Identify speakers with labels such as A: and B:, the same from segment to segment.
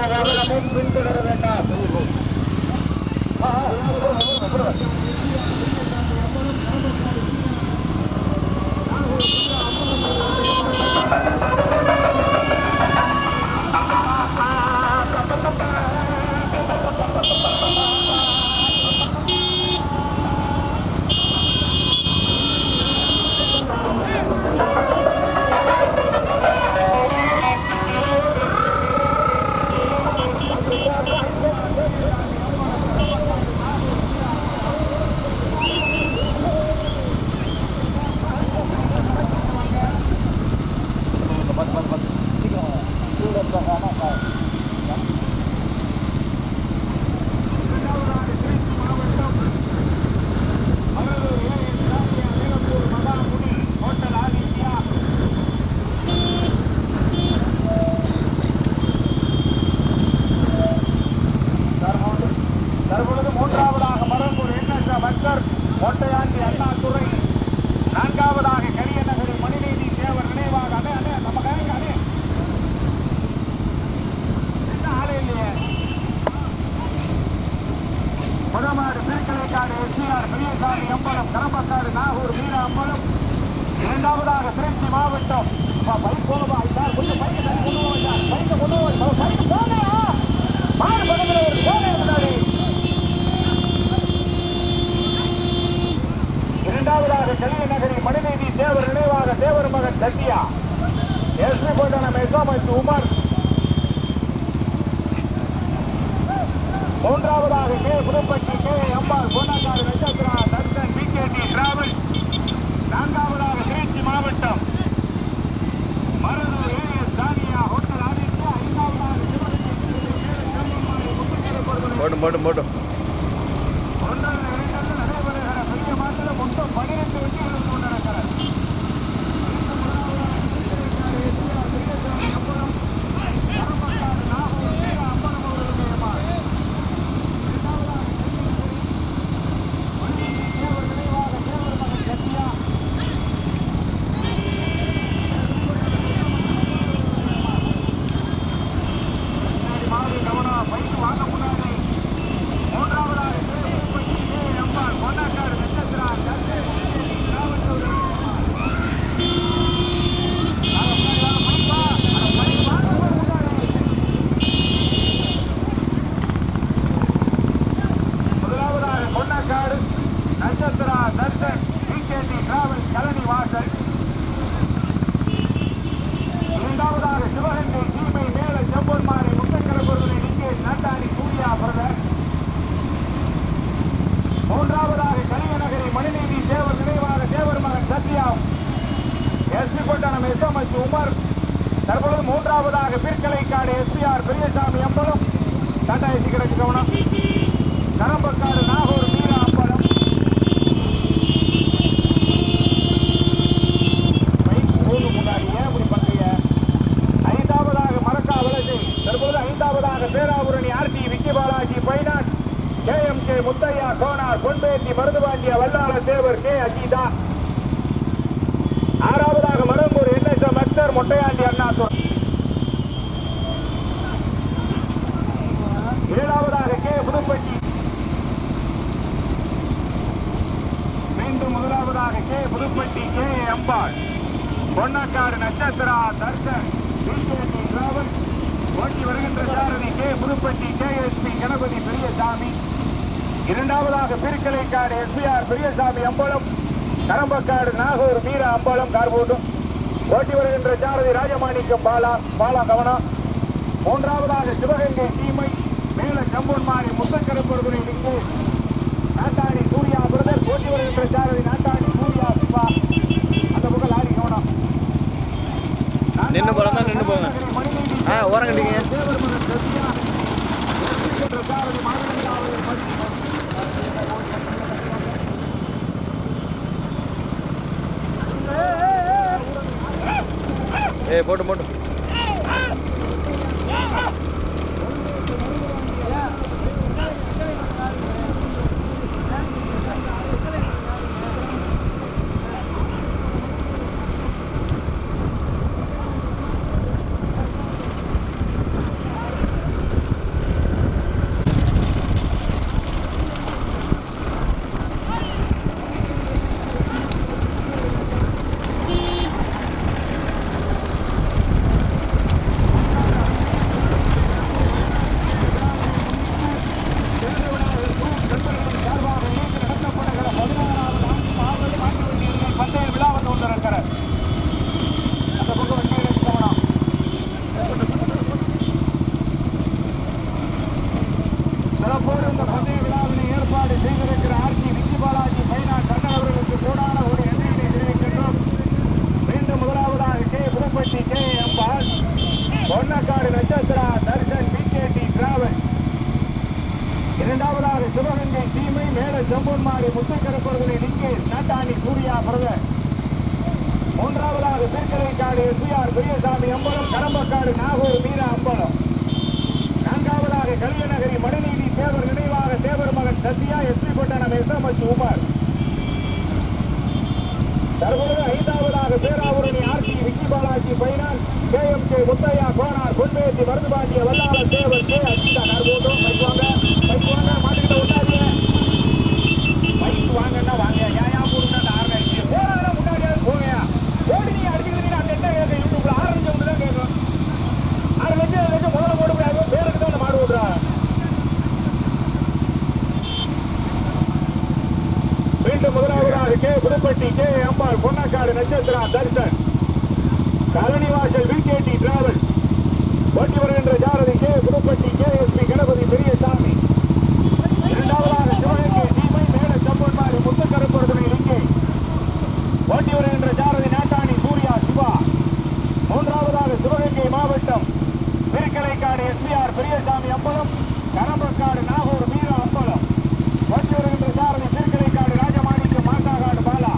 A: எந்த வாகனமும் பின்தொடர வேண்டாம் தற்பொழுது மூன்றாவதாக மரங்கூர் எண்ணற்ற பக்தர் மொட்டையாண்டி அண்ணாதுரை நான்காவதாக கரியநகரி மணிநீதி தேவர் நினைவாக அண்ணே அண்ணே நம்ம கைங்க அண்ணே என்ன ஆளே இல்லையே முதமாடு திருக்கலைக்காடு எஸ்டிஆர் பெரியசாமி அம்பலம் கரம்பக்காடு நாகூர் மீன அம்பலம். இரண்டாவதாக திருச்சி மாவட்டம். பைக் போகவா சார் கொஞ்சம் பைக்கு தள்ளி கொண்டு போங்க சார் பைக்கை கொண்டு போங்க பைக்கு மாடு பக்கத்தில் ஒரு போனே முன்னாடி இரண்டாவதாக கலியநகரி மணிநீதி தேவர் நினைவாக தேவர் மகன் சத்யா. எஸ்பி கோட்டன மெசாமத்து உமர். மூன்றாவதாக K. Puduppatti K. Ambal Ponnakkadu Natchathira Darshan PKT travel நான்காவதாக திருச்சி மாவட்டம். மருதூர் ஏ. சானியா ஹோட்டல் ஆதித்யா ஐந்தாவதாக
B: போட்டும் போட்டும் போட்டும்
A: ஒன்றரை இடங்களில் நடைபெறுகிற பெரிய மாட்டில் மொத்தம் பனிரெண்டு வெற்றிகள் கொண்டிருக்கிறது முதலாவதாக பொன்னக்காடு நட்சத்திரா தர்சன் பிகேடி டிராவல் கலனி வாசல் இரண்டாவதாக சிவகங்கை சீமை மேல செம்பொன்மாரி முட்டக்கலபுரத்தை நிக்கேஷ் நாட்டாணி சூர்யா பிரதர் மூன்றாவதாக கலியநகரி மணிநீதி தேவர் நினைவாக தேவர் மகன் சத்யா எஸ்பி கொட்டணம் எஸ்எம்எச் உமர் தற்பொழுது பிற்கலைக்காடு எஸ்பிஆர் பெரியசாமி அம்பலம். டாடா ஏசி கவனம். கரம்பக்காடு நாகூர் வீர அம்பலம். முன்னாடி ஏன் இப்படி ஐந்தாவதாக மரக்கா வலசை தற்போது ஐந்தாவதாக Peravurani RD Vicky Balaji finance. K M K Muthaiya Konar Ponpetti Maruthupandiya Vallala Devar K Ajitha. ஆறாவதாக மரம்பூர் என்எஸ்எம் அக்தர் மொட்டையாண்டி அண்ணாதுரை ஏழாவதாக கே புதுப்பட்டி மீண்டும் முதலாவதாக K Puduppatti K Ambal. Ponnakkadu Natchathira Darshan. PKT travel ஓட்டி வருகின்ற சாரணி கே புதுப்பட்டி கேஎஸ்பி கணபதி பெரியசாமி. இரண்டாவதாக பிரிக்கலைக்காடு எஸ்பிஆர் பெரியசாமி அம்பலம். கரம்பக்காடு நாகூர் மீரா அம்பலம் கார்போட்டும். ஓட்டி வருகின்ற சாரதி ராஜமாணிக்கம் பாலா பாலா கவனம் மூன்றாவதாக சிவகங்கை தீமை மேல கம்பூர்மாரி முத்தக்கரப்பொருதுரை நிற்கு நாட்டாணி சூர்யா பிரதர் ஓட்டி வருகின்ற சாரதி நாட்டாணி சூர்யா சிவா அந்த புகழ் ஆடி கவனம்
B: நின்னு தான் நின்று போங்க ஆ ஓரம் கட்டிங்க. ஏய் போட்டு போட்டு
A: சிறப்போடு இந்த பந்தய விழாவினை ஏற்பாடு செய்திருக்கிற ஆர்ஜி விஜி பாலாஜி பைனா கண்ணன் அவர்களுக்கு கூடான ஒரு எண்ணெயினை தெரிவிக்கின்றோம் மீண்டும் முதலாவதாக K Puduppatti K Ambal Ponnakkadu Natchathira Darshan PKT travel இரண்டாவதாக சிவகங்கை தீமை மேல செம்பொன்மாடி முத்துக்கரப்பொருளை நிக்கே நாட்டாணி சூர்யா பிரதர். மூன்றாவதாக திருக்கலைக்காடு எஸ்பிஆர் பெரியசாமி அம்பலம் கடம்பக்காடு நாகூர் மீரா அம்பலம். நான்காவதாக கலியநகரி மடநீதி தேவர் நினைவாக தேவர் மகன் சத்யா எஸ்பி பட்டணம் எஸ்எம்எஸ் உமர். தற்போது ஐந்தாவதாக Peravurani RC Vicky Balaji finance K M K Muthaiya Konar Ponpesi Maruthupandiya Vallala Devar K Ajitha நர்போதோ வைப்பாங்க வாங்க வாங்க வாங்க ஏன் யூடியூப்ல நட்சத்திரா தரிசன். கலனிவாசல் விகேடி டிராவல். ஓட்டி வருகின்ற ஜாரதி K Puduppatti K SP Ganapathi பெரிய இரண்டாவதாக சிவகங்கை சீமை மேல செம்பொன்மாரி முத்துக்கருப்பொருதனை லிங்கே ஓட்டி வருகின்ற ஜாரதி நாட்டாணி சூர்யா சிவா மூன்றாவதாக சிவகங்கை மாவட்டம் திருக்கலைக்காடு எஸ்பிஆர் பெரியசாமி அம்பலம் கரம்பக்காடு நாகூர் வீர அம்பலம் ஓட்டி வருகின்ற சாரதி திருக்கலைக்காடு ராஜமாணிக்கம் மாட்டாகாடு பாலா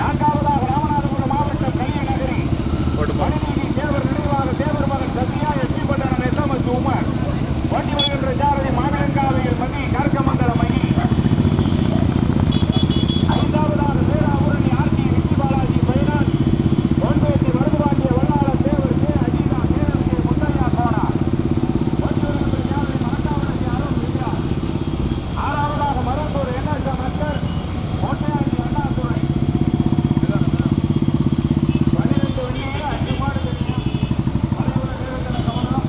A: நான்காவதாக ராமநாதபுரம் மாவட்டம் கலியநகரி
B: போட்டு போட்டு
A: மணிநீதி தேவர் நினைவாக தேவர் மகன் சத்யா எஸ்பி பட்டணம் எஸ்எம்எஸ் உமர் ஓட்டி வருகின்ற சாரதி மாவிலங்காவையில் மதி கர்க்கமங்கல மகி ஐந்தாவதாக Peravurani RD Vicky Balaji finance Ponpesi Maruthupandiya Vallala Devar K Ajitha நேரம் கே முத்தையா கோனா ஓட்டி வருகின்ற சாரதி மரக்காவலி அருண் வித்யா ஆறாவதாக மருந்தூர் என்எஸ்எம் அஸ்கர் மோட்டையாண்டி அண்ணாதுரை பன்னிரண்டு வண்டியில் அஞ்சு மாடு தெரியும் மலையுள்ள வீரர்களை கவனம்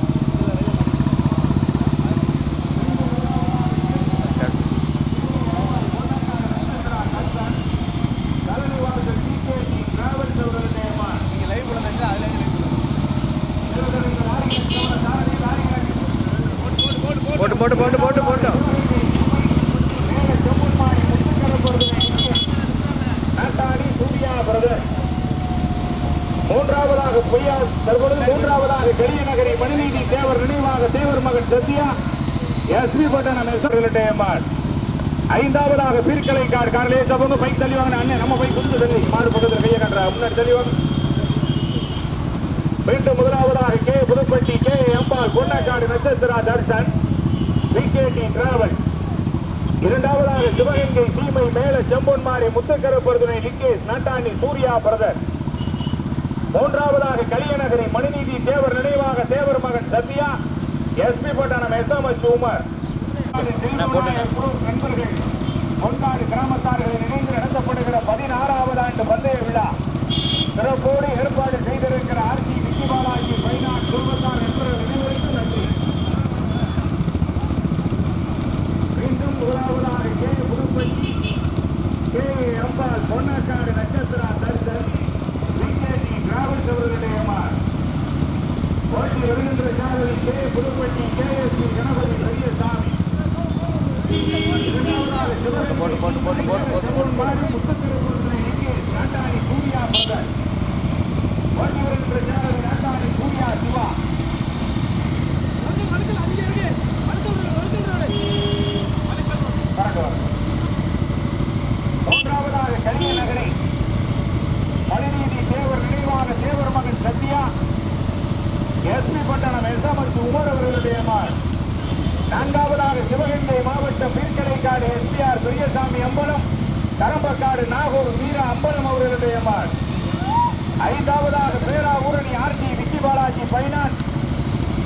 A: தலைநிவாசல் டிகேடி டிராவல்ஸ் அவர்களுடைய அம்மாள். சிவகங்கை வாரியர் கவன சாரதி வாரியர்
B: போட்டு போட்டு போட்டு போட்டு.
A: மூன்றாவதாக பொய்யா தற்பொழுது மூன்றாவதாக கரியநகரி மணிநீதி தேவர் நினைவாக தேவர் மகன் சத்யா எஸ்பி பட்டணம் எஸ்ஆர் ஐந்தாவதாக பீர்க்கலை கார் காரிலே சபங்க பைக் தள்ளிவாங்க அண்ணன் நம்ம பைக் கொடுத்து தள்ளி மாடு பக்கத்தில் கையை கண்டா முன்னாடி தள்ளிவாங்க. மீண்டும் முதலாவதாக கே புதுப்பட்டி கே எம்பால் பொன்னக்காடு நட்சத்திரா தர்ஷன். விகேடி டிராவல் இரண்டாவதாக சிவகங்கை சீமை மேல செம்பொன்மாரி முத்துக்கரப்பொருதனை லிங்கேஷ் நாட்டாண்டி சூர்யா பிரதர். மூன்றாவதாக கலியநகரி மணிநீதி தேவர் நினைவாக தேவர் மகன் சத்யா எஸ்பி பட்டணம் எஸ்எம்எஸ் உமர். நண்பர்கள். கொண்டாடு கிராமத்தார்களின் இணைந்து நடத்தப்படுகிற பதினாறாவது ஆண்டு பந்தய விழா. சிறப்போடு ஏற்பாடு செய்திருக்கிற ஆர்சி விக்கி பாலாஜி பைனான் குடும்பத்தார் என்பவர்கள் அனைவருக்கும் நன்றி மீண்டும் முதலாவதாக K Puduppatti K Ambal Ponnakkadu Natchathira Darshan VKT travels அவர்களுடைய மார் ஓட்டி வருகின்ற சாரதி K Puduppatti K S P Ganapathi Periyasamy இரண்டாவதாக சிவகங்கை
B: போட்டு போட்டு போட்டு போட்டு போட்டு
A: செம்பொன்மாடி முத்துத்திருக்குறளை எங்கே நாட்டாணி சூர்யா பிரதர் ஓட்டி வருகின்ற சாரதி நாட்டாணி சூர்யா சிவா வணக்கம் மூன்றாவதாக கலிய நகரை மணிநீதி தேவர் நினைவாக தேவர் மகன் சத்யா எஸ்பி பட்டணம் எஸ்எம்எஸ் உமர் நான்காவதாக சிவகங்கை மாவட்டம் பீர்க்கலைக்காடு எஸ்பிஆர் பெரியசாமி அம்பலம் தரம்பக்காடு நாகூர் வீரா அம்பலம் அவர்களுடைய மார் ஐந்தாவதாக பேராவூரணி ஆர்ஜி விக்கி பாலாஜி பைனான்ஸ்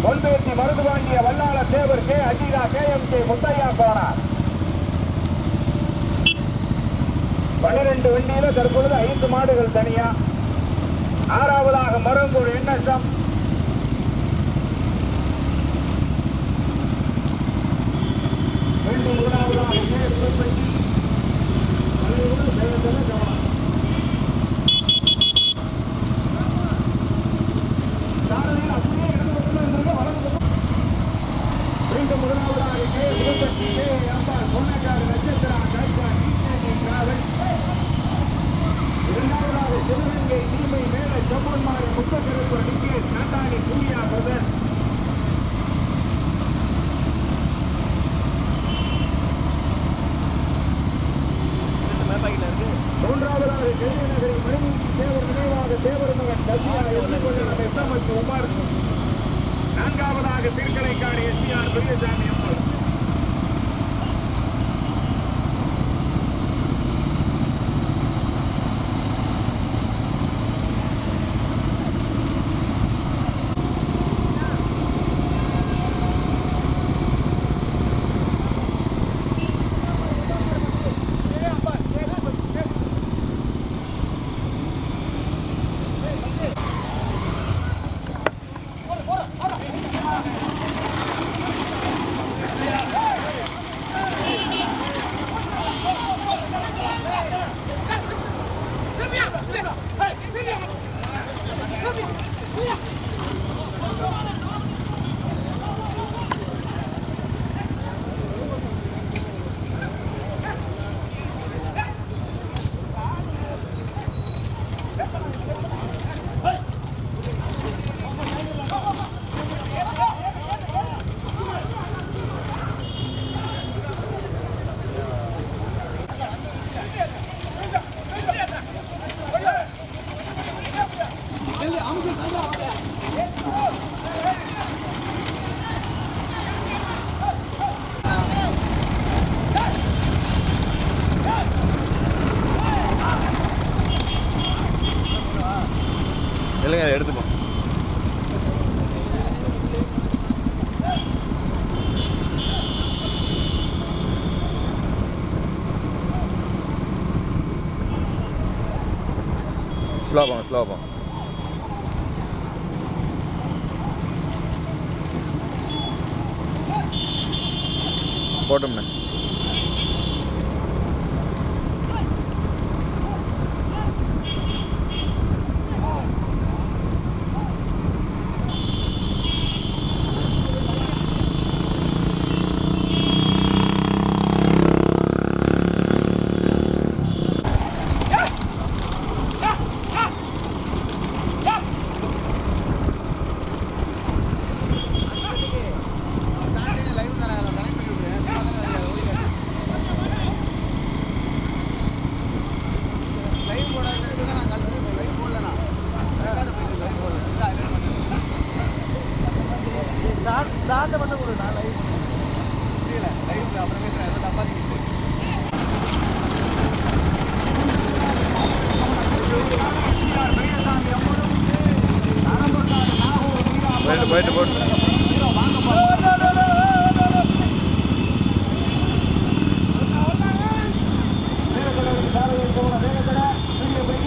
A: பைனான். மருந்து வாங்கிய வல்லாள தேவர் K அஜீரா K M K Muthaiya Konar பன்னிரண்டு வண்டியில தற்பொழுது ஐந்து மாடுகள் தனியா. ஆறாவதாக மருங்கூர் என்எஸ்எம் மீண்டும் முதலாவதாக கே. புதுப்பட்டி. மலையூர் தேவதன கவனம். சாரதியில் அப்படியே இடது பக்கத்துல இருந்திருக்க, வலது பக்கம். மீண்டும் முதலாவதாக கே. புதுப்பட்டி கே அம்பாள் பொன்னக்காடு நட்சத்திரா கைகான் டிகேடி டிராவல் இரண்டாவதாக சிவகங்கை தீமை மேல செம்மன்மாரி முத்தக்கருப்பர் நிகேஷ் நாட்டாணி சூர்யா பிரதர் மூன்றாவதாக சென்னை நகரில் மணிமூர்த்தி தேவர் நினைவாக தேவர் மகன் தசியா எஸ்எம்எஸ் எஸ்எம்எஸ் உமர் நான்காவதாக திருக்கலைக்காடு எஸ்பிஆர் பெரியசாமி அம்மாள்
B: தாண்ட பண்ண கூட நான் லைவ் புரியல லைவ் அப்புறம் பேசுறேன் தப்பா போயிட்டு போயிட்டு போட்டு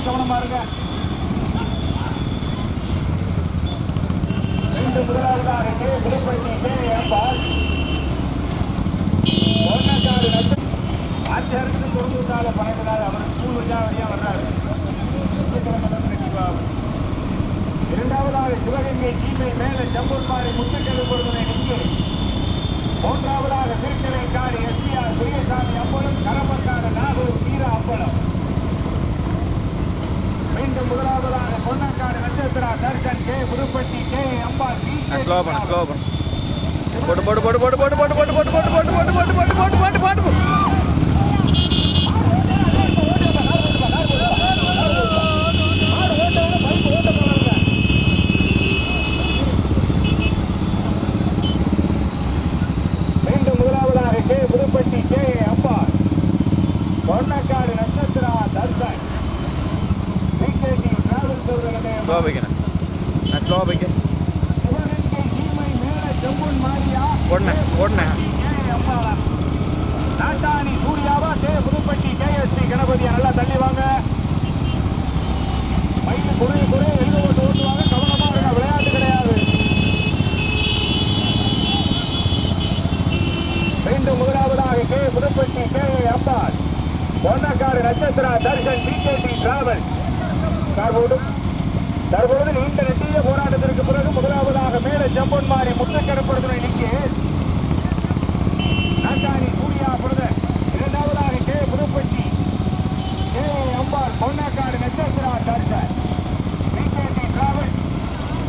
A: கவனமா இருங்க. என்று முதலாவதாக கே விடுபடுத்திய சேவை அம்பாள் ஒன்னக்காடு அவர் ஸ்கூல் விழா வழியாக வர்றாரு. இரண்டாவதாக சிவகங்கை ஜிபே மேலே செம்பூர் மாறி முத்துக்கெழுப்பூர்
B: ஸ்லோ பண்ணு ஸ்லோ பண்ணு போட்டு போட்டு போட்டு போட்டு போட்டு போட்டு போட்டு போட்டு போட்டு போட்டு போட்டு போட்டு போட்டு போட்டு போட்டு போட்டு
A: மீண்டும் முதலாவதாக கே புதுப்பட்டி கே அம்பாள் பொன்னக்காடு நட்சத்திரா அவர்களுடைய
B: ஸ்லோ வைக்கணும் நான் ஸ்லோ வைக்க
A: சிவகங்கை சீமை மேல செம்பூன் மாரியா
B: போடுனேன்
A: நாட்டாணி சூர்யாவா கே. புதுப்பட்டி கேஎஸ்டி கணபதியா நல்லா தள்ளி வாங்க. மயில் குறை குறை வெளியே ஓட்டு ஓட்டுவாங்க. கவனமா இருங்க விளையாட்டு கிடையாது. மீண்டும் முதலாவதாக K. Puduppatti K. Ambal. Ponnakkadu Natchathira Darshan PKT travel தற்போது தற்பொழுது நீண்ட நெட்டிய போராட்டத்திற்கு பிறகு முதலாவதாக மேல செம்பொன்மாரி முத்துக்கருப்பரதுரை நிற்கே ஒன்பது Ponnakkadu Natchathira doctor PKD travel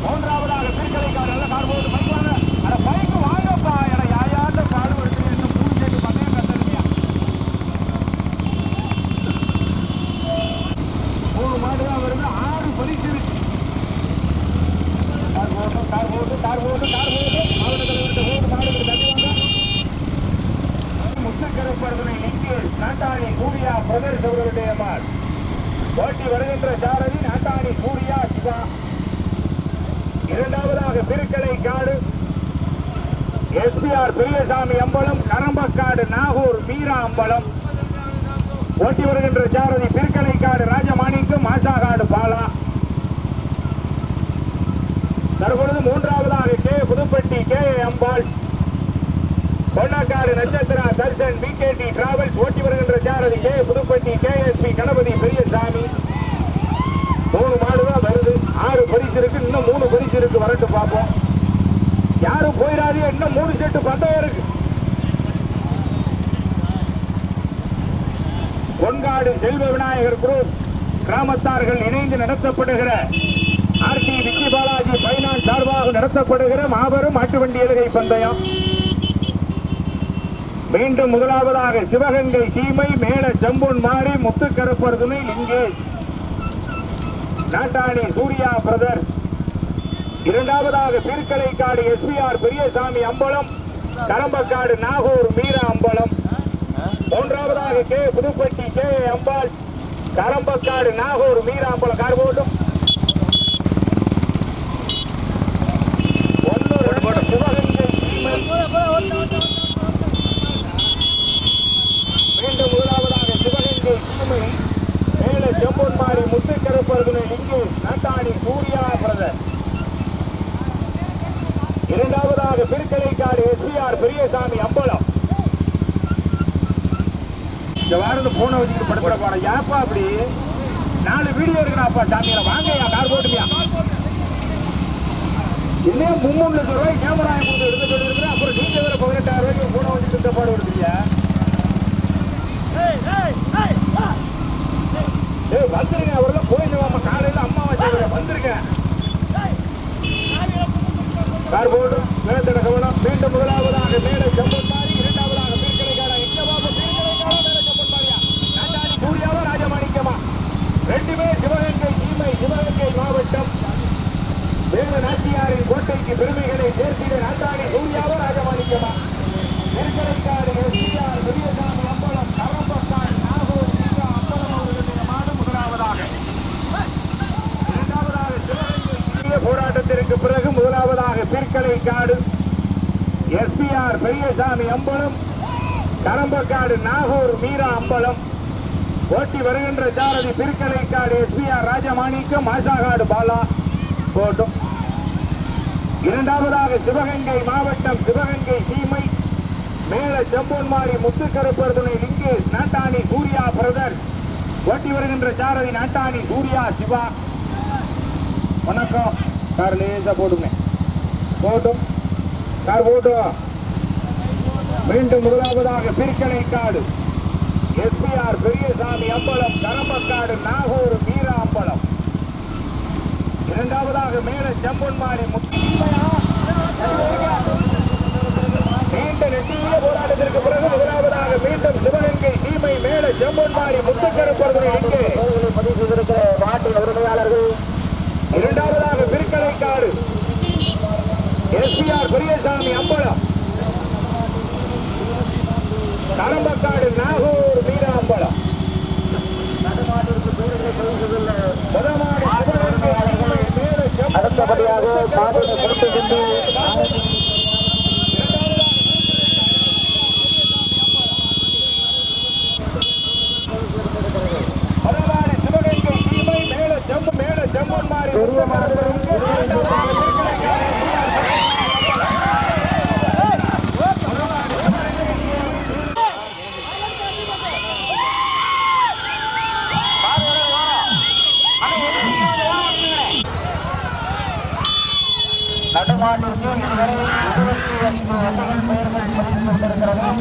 A: மூன்றாவதாக திருக்கடைக்காடு நல்ல கார் போது பைக்கான அந்த பைக்கு வாங்கப்பா என யாயாத காடு எடுத்து என்று பூஜைக்கு பண்ணைய கத்தருமையா மூணு மாடு தான் வருது ஆறு பரிசு இருக்கு கார் போட்டு கார் போட்டு பிரதர்ஸ் அவர்களுடைய மார் ஓட்டி வருகின்ற சாரதி நாட்டாணி சூர்யா சிவா. இரண்டாவதாக திருக்கலை காடு. எஸ்பிஆர் பெரியசாமி அம்பலம் கரம்பக்காடு நாகூர் மீரா அம்பலம். ஓட்டி வருகின்ற சாரதி திருக்கலைக்காடு ராஜமாணிக்கம் மாசாகாடு பாலா. தற்பொழுது மூன்றாவதாக K. Puduppatti K. Ambal. Ponnakkadu Natchathira Darshan PKD travels ஓட்டி வருகின்ற சாரதி கே. புதுப்பட்டி கேஎஸ்பி கணபதி பெரியசாமி. மூணு மாடு தான் வருது. ஆறு பரிசு இருக்கு. இன்னும் மூணு பரிசு இருக்கு. வரட்டு பார்ப்போம். யாரும் போயிடாதீங்க. இன்னும் மூணு செட்டு பந்தயம் இருக்கு. பொன்காடு செல்வ விநாயகர் குரூப் கிராமத்தார்கள் இணைந்து நடத்தப்படுகிற ஆர்டி விக்கி பாலாஜி பைனான்ஸ் சார்பாக நடத்தப்படுகிற மாபெரும் மாட்டு வண்டி எழுகை பந்தயம். மீண்டும் முதலாவதாக சிவகங்கை சீமை மேல செம்பொன் மாறி முத்துக்கருப்பர் துணை இங்கே நாட்டாணி சூர்யா பிரதர். இரண்டாவதாக திருக்கலைக்காடு எஸ்பிஆர் பெரியசாமி அம்பலம் கரம்பக்காடு நாகூர் மீரா அம்பலம். மூன்றாவதாக K Puduppatti K Ambal Karambakkadu Nagore Meera Ambalam car போட்டும் ஒன்று சிவகங்கை சீமை மீண்டும் முதலாவதாக சிவகங்கை சீமை மேல செம்பொன்மாரி முத்துக்கருப்பர்துனை இங்கு நாட்டாணி சூர்யா பிரதர். இரண்டாவதாக திருக்கலைக்காடு எஸ்பிஆர் பெரியசாமி அம்பலம். இந்த வாரத்து போனை வச்சுட்டு படுத்துற பாடம் ஏப்பா அப்படி? நாலு வீடியோ இருக்குடாப்பா சாமியில வாங்கய்யா கார் போட்டுமியா? இன்னும் முன்னூறு லட்சம் ரூபாய் கேமரா கொடுத்து எடுத்து சொல்லிருக்கிறேன் அப்புறம் நீங்க வேற பதினெட்டாயிரம் ரூபாய்க்கு போனை வச்சுட்டு இந்த பாடு வருதுங்க ஏய் வந்துருங்க. அவரெல்லாம் போயிட்டு வாமா காலையில அம்மா வச்சு வந்துருங்க கார் போடு மேலத்தட கவனம் மீண்டும் முதலாவதாக மேல செம்பன்மாரி இரண்டாவதாக பீர்க்கலைக்காரா எங்க பாப்பா பீர்க்கலைக்காரா மேல செம்பன்மாரியா? நாட்டாணி சூர்யாவா ராஜமாணிக்கமா ரெண்டுமே சிவகங்கை சீமை சிவகங்கை மாவட்டம். வேத நாட்டியாரின் கோட்டைக்கு பெருமைகளை சேர்த்திட நாட்டாணி சூர்யாவா ராஜமாணிக்கமா பீர்க்கலைக்காடு எஸ்பிஆர் பெரியசாமி அம்பலம் கரம்பக்கான் நாகூர் சீகா அம்பலம் அவர்களுடைய மாடு முதலாவதாக இரண்டாவதாக சிவகங்கை சீரிய போராட்டத்திற்கு பிறகு முதலாவதாக பிற்கலை காடு எஸ்பிஆர் பெரியசாமி அம்பலம் கரம்பக்காடு நாகூர் மீரா அம்பலம் ஓட்டி வருகின்ற சாரதி பிற்கலை காடு எஸ்பிஆர் ராஜமாணிக்கம் மாசாகாடு பாலா போட்டும் இரண்டாவதாக சிவகங்கை மாவட்டம் சிவகங்கை சீமை மேல செம்பொன்மாரி முத்துக்கருப்பருதுணை லிங்கேஷ் நாட்டாணி சூர்யா பிரதர். ஓட்டி வருகின்ற சாரதி நாட்டாணி சூர்யா சிவா. வணக்கம். கார் லேசா போடுங்க போட்டும். கார் போட்டும் மீண்டும் முதலாவதாக பிற்கலை காடு. எஸ்பிஆர் பெரியசாமி அம்பலம் கரம்பக்காடு நாகூர் மீரா அம்பலம். இரண்டாவதாக மேல செம்பொன்மாரி நீண்ட நெட்டிய போராட்டத்திற்கு பிறகு முதலாவதாக மீண்டும் சிவகங்கை சீமை மேல செம்பொன்மாரி முத்துக்கருப்பர்களை நாட்டின் உரிமையாளர்கள். இரண்டாவதாக பிற்கலை காடு எஸ்பிஆர் பெரியசாமி அம்பலம். கடம்பக்காடு நாகூர் மீரா அம்பலம். அடுத்தபடியாக மாநில பொறுப்பு சென்று tercera